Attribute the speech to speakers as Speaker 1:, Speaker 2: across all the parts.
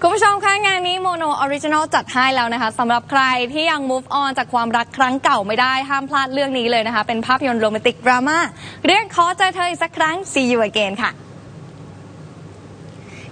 Speaker 1: คุณผู้ชมคะงานนี้โมโนออริจินอลจัดให้แล้วนะคะสำหรับใครที่ยัง move on จากความรักครั้งเก่าไม่ได้ ห้ามพลาดเรื่องนี้เลยนะคะ เป็นภาพยนตร์โรแมนติกดราม่าเรื่องขอเจอเธออีกสักครั้ง See You Again ค่ะ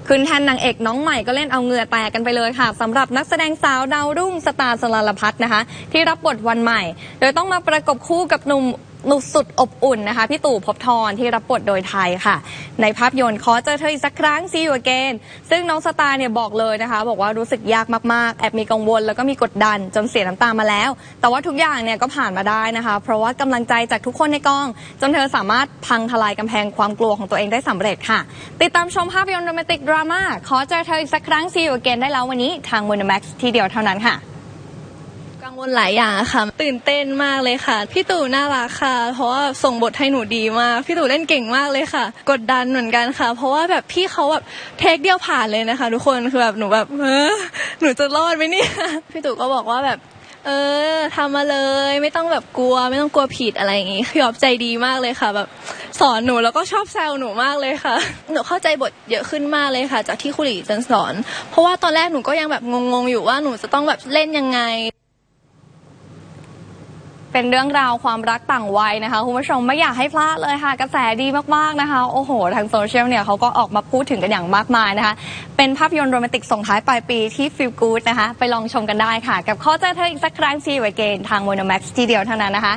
Speaker 1: คุณแทนนางเอกน้องใหม่ก็เล่นเอาเหงื่อแตกกันไปเลยค่ะสำหรับนักแสดงสาวดาวรุ่งสตาร์สลาลพัฒนะคะ ที่รับบทวันใหม่ โดยต้องมาประกบคู่กับหนุ่ม นุ่มสุดอบอุ่นนะคะพี่ตู่ภพบทรที่รับบทโดยไทยค่ะ ในภาพยนตร์ขอเจอเธออีกสักครั้ง See You Again ซึ่งน้องสตาร์เนี่ยบอกเลยนะคะ บอกว่ารู้สึกยากมากๆ แอบมีกังวลแล้วก็มีกดดันจนเสียน้ำตามาแล้ว แต่ว่าทุกอย่างเนี่ยก็ผ่านมาได้นะคะ เพราะว่ากำลังใจจากทุกคนในกอง จนเธอสามารถพังทลายกำแพงความกลัวของตัวเองได้สำเร็จค่ะ ติดตามชมภาพยนตร์โรแมนติกดราม่าขอเจอเธออีกสักครั้ง See You Again ได้แล้ววันนี้ทาง Monomax ที่เดียวเท่านั้นค่ะ
Speaker 2: วลหลายอย่างอะค่ะ ตื่นเต้นมากเลยค่ะ พี่ตู่น่ารักค่ะ เพราะว่าส่งบทให้หนูดีมาก พี่ตู่เล่นเก่งมากเลยค่ะ กดดันเหมือนกันค่ะ เพราะว่าแบบพี่เขาแบบเทคเดียวผ่านเลยนะคะ ทุกคนคือแบบหนูแบบเออหนูจะรอดไหมเนี่ยพี่ตู่ก็บอกว่าแบบเออทำมาเลยไม่ต้องแบบกลัว ไม่ต้องกลัวผิดอะไรอย่างงี้พี่ออฟใจดีมากเลยค่ะ แบบสอนหนูแล้วก็ชอบแซวหนูมากเลยค่ะ หนูเข้าใจบทเยอะขึ้นมากเลยค่ะ จากที่ครูหลีจันสอน เพราะว่าตอนแรกหนูก็ยังแบบงงๆอยู่ว่าหนูจะต้องแบบเล่นยังไง
Speaker 1: เป็นเรื่องราวความรักต่างวัยนะคะคุณผู้ชมไม่อยากให้พลาดเลยค่ะ กระแสดีมากๆนะคะ โอ้โห ทางโซเชียลเนี่ยเขาก็ออกมาพูดถึงกันอย่างมากมายนะคะ เป็นภาพยนตร์โรแมนติกส่งท้ายปลายปีที่ฟิลกู๊ดนะคะ ไปลองชมกันได้ค่ะ กับข้อเจอเธออีกสักครั้งซีไวเกนทางโมโนแม็กซ์ที่เดียวเท่านั้นนะคะ